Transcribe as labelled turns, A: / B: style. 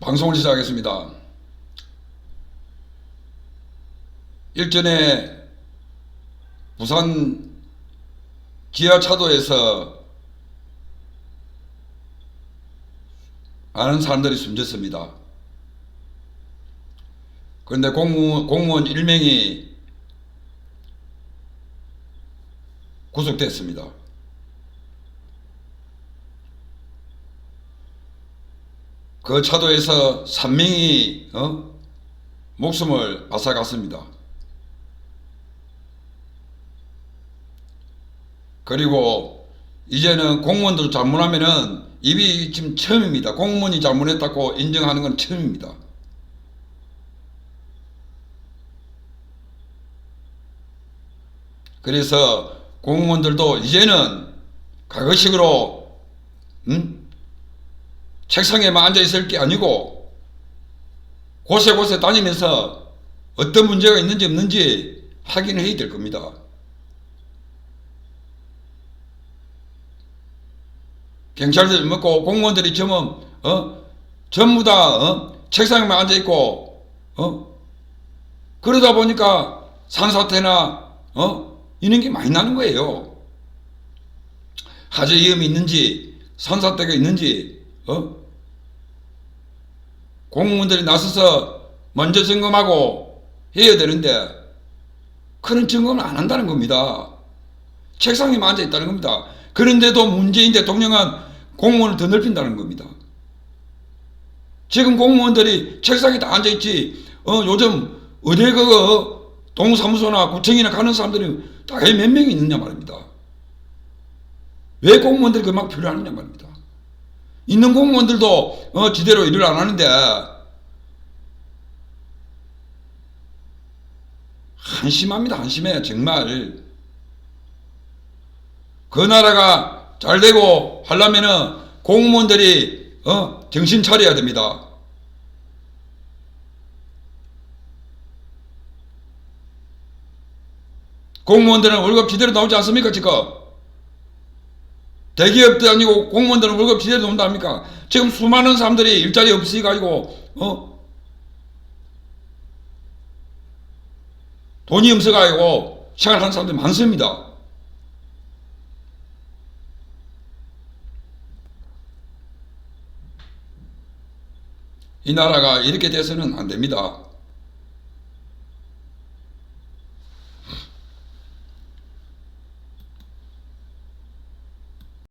A: 방송을 시작하겠습니다. 일전에 부산 지하차도에서 많은 사람들이 숨졌습니다. 그런데 공무원, 공무원 1명이 구속됐습니다. 그 차도에서 3명이 어? 목숨을 앗아갔습니다. 그리고 이제는 공무원들 잘못하면은 입이 지금 처음입니다. 공무원이 잘못했다고 인정하는 건 처음입니다. 그래서 공무원들도 이제는 과거식으로 음? 책상에만 앉아 있을 게 아니고 곳에곳에 다니면서 어떤 문제가 있는지 없는지 확인해야 될 겁니다. 경찰들 먹고 공무원들이 전부 어 전부 다 어? 책상에만 앉아 있고 어 그러다 보니까 산사태나 어 이런 게 많이 나는 거예요. 화재 위험이 있는지 산사태가 있는지 어 공무원들이 나서서 먼저 점검하고 해야 되는데 그런 점검을 안 한다는 겁니다. 책상에만 앉아 있다는 겁니다. 그런데도 문재인 대통령은 공무원을 더 넓힌다는 겁니다. 지금 공무원들이 책상에 다 앉아있지, 어, 요즘 어디 그 동사무소나 구청이나 가는 사람들이 다몇 명이 있느냐 말입니다. 왜 공무원들이 그만 필요하느냐 말입니다. 있는 공무원들도 어, 지대로 일을 안 하는데 한심합니다. 한심해 정말. 그 나라가 잘 되고 하려면은 공무원들이 어, 정신 차려야 됩니다. 공무원들은 월급 제대로 나오지 않습니까 지금? 대기업도 아니고 공무원들은 월급 제대로 나온다 합니까? 지금 수많은 사람들이 일자리 없이 가지고 어? 돈이 없어가지고 생활하는 사람들이 많습니다. 이 나라가 이렇게 돼서는 안 됩니다.